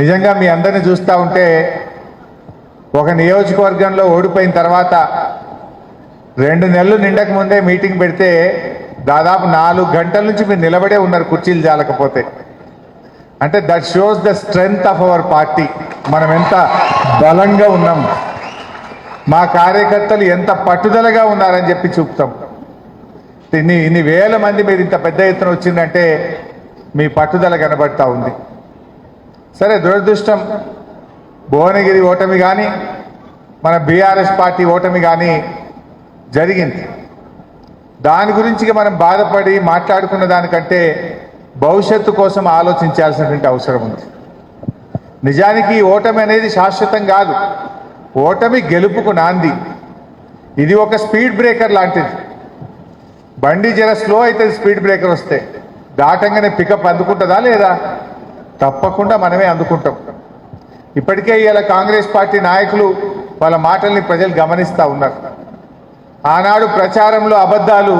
నిజంగా మీ అందరిని చూస్తూ ఉంటే ఒక నియోజకవర్గంలో ఓడిపోయిన తర్వాత రెండు నెలలు నిండక ముందే మీటింగ్ పెడితే దాదాపు నాలుగు గంటల నుంచి మీరు నిలబడే ఉన్నారు కుర్చీలు జాలకపోతే. అంటే that shows the strength of our party మనం ఎంత బలంగా ఉన్నాం. మా కార్యకర్తలు ఎంత పట్టుదలగా ఉన్నారని చెప్పి చూపుతాం. ఇన్ని ఇన్ని వేల మంది మీరు ఇంత పెద్ద ఎత్తున వచ్చిందంటే మీ పట్టుదల కనబడతా ఉంది. సరే దురదృష్టం. భువనగిరి ఓటమి కానీ మన బీఆర్ఎస్ పార్టీ ఓటమి కానీ జరిగింది. దాని గురించి మనం బాధపడి మాట్లాడుకున్న దానికంటే భవిష్యత్తు కోసం ఆలోచించాల్సినటువంటి అవసరం ఉంది. నిజానికి ఈ ఓటమి అనేది శాశ్వతం కాదు. ఓటమి గెలుపుకు నాంది. ఇది ఒక స్పీడ్ బ్రేకర్ లాంటిది. బండి జర స్లో అవుతుంది స్పీడ్ బ్రేకర్ వస్తే దాటంగానే పికప్ అందుకుంటుందా లేదా? తప్పకుండా మనమే అందుకుంటాం. ఇప్పటికే ఇవాళ కాంగ్రెస్ పార్టీ నాయకులు వాళ్ళ మాటల్ని ప్రజలు గమనిస్తూ ఉన్నారు. ఆనాడు ప్రచారంలో అబద్ధాలు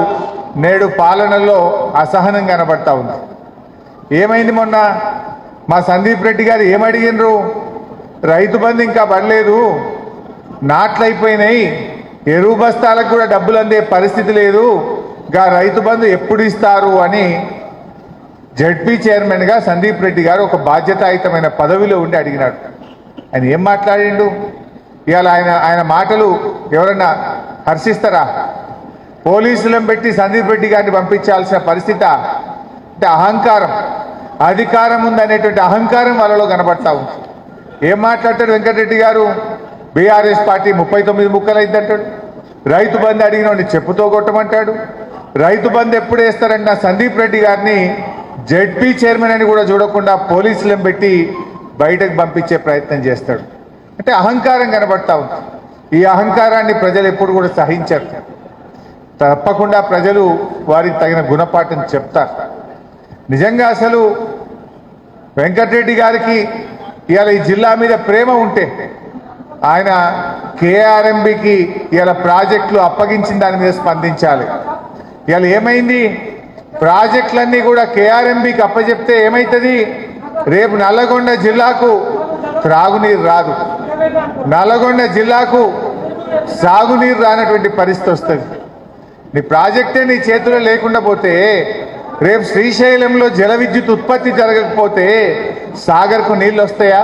నేడు పాలనలో అసహనం కనబడతా ఉంది. ఏమైంది మొన్న? మా సందీప్ రెడ్డి గారు ఏమడిగినరు రైతు బంధు ఇంకా పడలేదు. నాట్లయిపోయినాయి ఎరువు బస్తాలకు కూడా డబ్బులు అందే పరిస్థితి లేదు. గా రైతు బంధు ఎప్పుడు ఇస్తారు అని జడ్పీ చైర్మన్గా సందీప్ రెడ్డి గారు ఒక బాధ్యతాయుతమైన పదవిలో ఉండి అడిగినాడు. ఆయన ఏం మాట్లాడిండు? ఇవాళ ఆయన ఆయన మాటలు ఎవరన్నా హర్షిస్తారా? పోలీసులను పెట్టి సందీప్ రెడ్డి గారిని పంపించాల్సిన పరిస్థితి అంటే అహంకారం అధికారం ఉందనేటువంటి అహంకారం వాళ్ళలో కనబడతా ఉంది. ఏం మాట్లాడతాడు వెంకటరెడ్డి గారు? బీఆర్ఎస్ పార్టీ ముప్పై తొమ్మిది ముక్కలు అయిందంటాడు రైతు బంధు అడిగిన చెప్పుతో కొట్టమంటాడు. రైతు బంధు ఎప్పుడు వేస్తారంట సందీప్ రెడ్డి గారిని జెడ్పీ చైర్మన్ అని కూడా చూడకుండా పోలీసులను పెట్టి బయటకు పంపించే ప్రయత్నం చేస్తాడు. అంటే అహంకారం కనబడతా ఉంది. ఈ అహంకారాన్ని ప్రజలు ఎప్పుడు కూడా సహించారు. తప్పకుండా ప్రజలు వారికి తగిన గుణపాఠం చెప్తారు. నిజంగా అసలు వెంకటరెడ్డి గారికి ఇవాళ ఈ జిల్లా మీద ప్రేమ ఉంటే ఆయన కేఆర్ఎంబికి ఇవాళ ప్రాజెక్టులు అప్పగించిన దాని మీద స్పందించాలి. ఇవాళ ఏమైంది? ప్రాజెక్టులన్నీ కూడా కేఆర్ఎంబికి అప్పచెప్తే ఏమవుతుంది రేపు నల్లగొండ జిల్లాకు త్రాగునీరు రాదు. నల్లగొండ జిల్లాకు సాగునీరు రానటువంటి పరిస్థితి వస్తుంది. నీ ప్రాజెక్టే నీ చేతిలో లేకుండా పోతే రేపు శ్రీశైలంలో జల విద్యుత్ ఉత్పత్తి జరగకపోతే సాగర్కు నీళ్ళు వస్తాయా?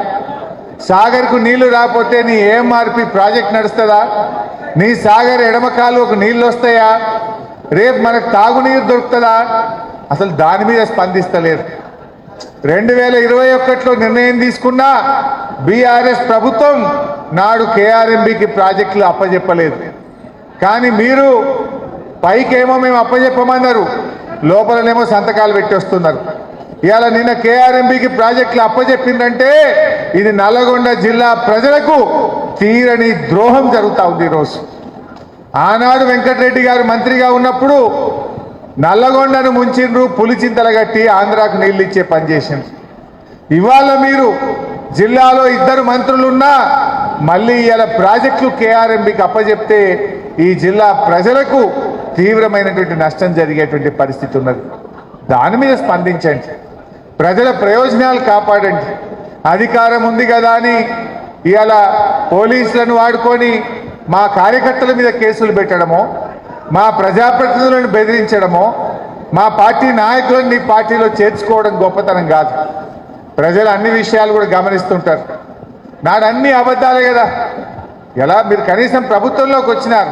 సాగర్కు నీళ్ళు రాకపోతే నీ ఏఎంఆర్పి ప్రాజెక్ట్ నడుస్తుందా? నీ సాగర్ ఎడమకాలు ఒక నీళ్ళు వస్తాయా? రేపు మనకు తాగునీరు దొరుకుతుందా? అసలు దాని మీద స్పందిస్తలేరు రెండు వేల ఇరవై ఒకటిలో నిర్ణయం తీసుకున్నా బీఆర్ఎస్ ప్రభుత్వం నాడు కేఆర్ఎంబికి ప్రాజెక్టులు అప్పజెప్పలేదు. కానీ మీరు పైకేమో మేము అప్పజెప్పమన్నారు. లోపలనేమో సంతకాలు పెట్టేస్తున్నారు ఇవాళ నిన్న కేఆర్ఎంబికి ప్రాజెక్టులు అప్పజెప్పిందంటే ఇది నల్లగొండ జిల్లా ప్రజలకు తీరని ద్రోహం జరుగుతూ ఉంది ఈరోజు. ఆనాడు వెంకటరెడ్డి గారు మంత్రిగా ఉన్నప్పుడు నల్లగొండను ముంచిండ్రు పులిచింతల కట్టి ఆంధ్రాకు నీళ్ళు ఇచ్చే పని చేసిండ్రు. ఇవాళ మీరు జిల్లాలో ఇద్దరు మంత్రులున్నా మళ్ళీ ఇలా ప్రాజెక్టులు కేఆర్ఎంబికి అప్పచెప్తే ఈ జిల్లా ప్రజలకు తీవ్రమైనటువంటి నష్టం జరిగేటువంటి పరిస్థితి ఉన్నది. దాని మీద స్పందించండి. ప్రజల ప్రయోజనాలు కాపాడండి. అధికారం ఉంది కదా అని ఇలా పోలీసులను వాడుకొని మా కార్యకర్తల మీద కేసులు పెట్టడమో మా ప్రజాప్రతినిధులను బెదిరించడమో మా పార్టీ నాయకులను పార్టీలో చేర్చుకోవడం గొప్పతనం కాదు. ప్రజలు అన్ని విషయాలు కూడా గమనిస్తుంటారు. నాడు అన్ని అబద్ధాలే కదా. ఎలా? మీరు కనీసం ప్రభుత్వంలోకి వచ్చినారు.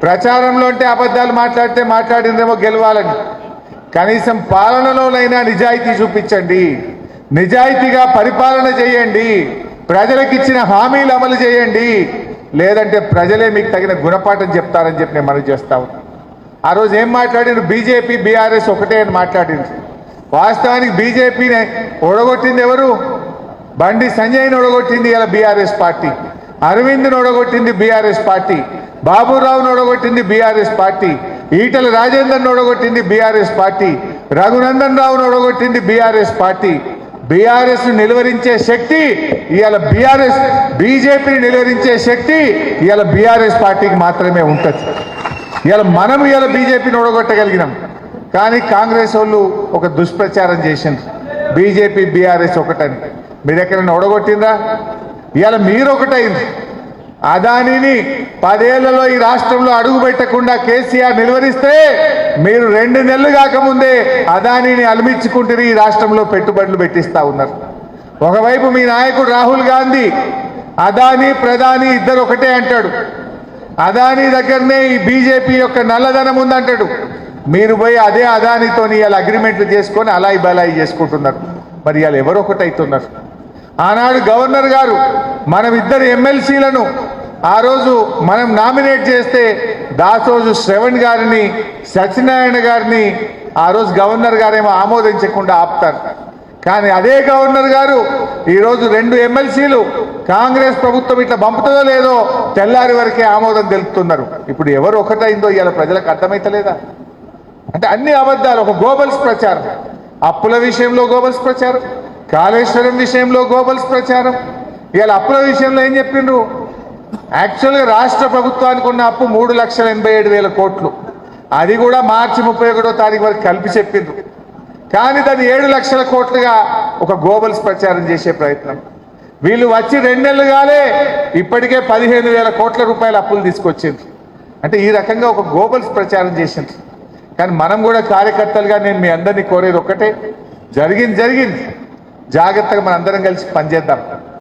ప్రచారంలో అంటే అబద్ధాలు మాట్లాడితే మాట్లాడిందేమో గెలవాలని. కనీసం పాలనలోనైనా నిజాయితీ చూపించండి. నిజాయితీగా పరిపాలన చేయండి. ప్రజలకు ఇచ్చిన హామీలు అమలు చేయండి. లేదంటే ప్రజలే మీకు తగిన గుణపాఠం చెప్తారని చెప్పి నేను మనవి చేస్తా ఆ రోజు ఏం మాట్లాడిన బీజేపీ బీఆర్ఎస్ ఒకటే అని మాట్లాడింది వాస్తవానికి బీజేపీని ఓడగొట్టింది ఎవరు? బండి సంజయ్ని ఓడగొట్టింది ఇలా బీఆర్ఎస్ పార్టీ. అరవింద్ని ఓడగొట్టింది బీఆర్ఎస్ పార్టీ. బాబురావును ఓడగొట్టింది బీఆర్ఎస్ పార్టీ. ఈటల రాజేందర్ను ఓడగొట్టింది బీఆర్ఎస్ పార్టీ. రఘునందన్ రావును ఓడగొట్టింది బీఆర్ఎస్ పార్టీ. బీఆర్ఎస్ నిలువరించే శక్తి ఇవాళ బీఆర్ఎస్ బీజేపీని నిలువరించే శక్తి ఇవాళ బీఆర్ఎస్ పార్టీకి మాత్రమే ఉంటుంది. ఇవాళ మనం ఇవాళ బీజేపీని ఓడగొట్టగలిగినాం. కానీ కాంగ్రెస్ వాళ్ళు ఒక దుష్ప్రచారం చేసింది బీజేపీ బీఆర్ఎస్ ఒకటని. మీరు ఎక్కడైనా ఒడగొట్టిందా ఇవాళ మీరు ఒకటైంది అదానిని పదేళ్ళలో ఈ రాష్ట్రంలో అడుగు పెట్టకుండా కేసీఆర్ నిలువరిస్తే మీరు రెండు నెలలు కాకముందే అదానిని అలమించుకుంటుని ఈ రాష్ట్రంలో పెట్టుబడులు పెట్టిస్తా ఉన్నారు. ఒకవైపు మీ నాయకుడు రాహుల్ గాంధీ అదాని ప్రధాని ఇద్దరు ఒకటే అంటాడు. అదాని దగ్గరనే ఈ బీజేపీ యొక్క నల్లధనం ఉందంటాడు. మీరు పోయి అదే అదానితో ఇవాళ అగ్రిమెంట్లు చేసుకొని అలాయి బలాయి చేసుకుంటున్నారు. మరి ఇవాళ ఎవరు ఒకటైతున్నారు. ఆనాడు గవర్నర్ గారు మనం ఇద్దరు ఎమ్మెల్సీలను ఆ రోజు మనం నామినేట్ చేస్తే దాసోజు శ్రవణ్ గారిని సత్యనారాయణ గారిని ఆ రోజు గవర్నర్ గారేమో ఆమోదించకుండా ఆపుతారు. కానీ అదే గవర్నర్ గారు ఈరోజు రెండు ఎమ్మెల్సీలు కాంగ్రెస్ ప్రభుత్వం ఇట్లా పంపుతుందో లేదో తెల్లారి వరకే ఆమోదం తెలుపుతున్నారు. ఇప్పుడు ఎవరు ఒకటైందో ఇవాళ ప్రజలకు అర్థమైతలేదా? అంటే అన్ని అబద్ధాలు ఒక గోబల్స్ ప్రచారం. అప్పుల విషయంలో గోబల్స్ ప్రచారం. కాళేశ్వరం విషయంలో గోబల్స్ ప్రచారం. ఇవాళ అప్పుల విషయంలో ఏం చెప్పిండ్రు? యాక్చువల్గా రాష్ట్ర ప్రభుత్వానికి ఉన్న అప్పు మూడు లక్షల ఎనభై ఏడు వేల కోట్లు. అది కూడా మార్చి ముప్పై ఒకటో తారీఖు వరకు కలిపి చెప్పిండ్రు. కానీ దాన్ని ఏడు లక్షల కోట్లుగా ఒక గోబల్స్ ప్రచారం చేసే ప్రయత్నం. వీళ్ళు వచ్చి రెండు కాలే ఇప్పటికే పదిహేను వేల కోట్ల రూపాయల అప్పులు తీసుకొచ్చింది అంటే ఈ రకంగా ఒక గోబల్స్ ప్రచారం చేసింది కానీ మనం కూడా కార్యకర్తలుగా నేను మీ అందరినీ కోరేది ఒక్కటే. జరిగింది జరిగింది. జాగ్రత్తగా మనందరం కలిసి పనిచేద్దాం.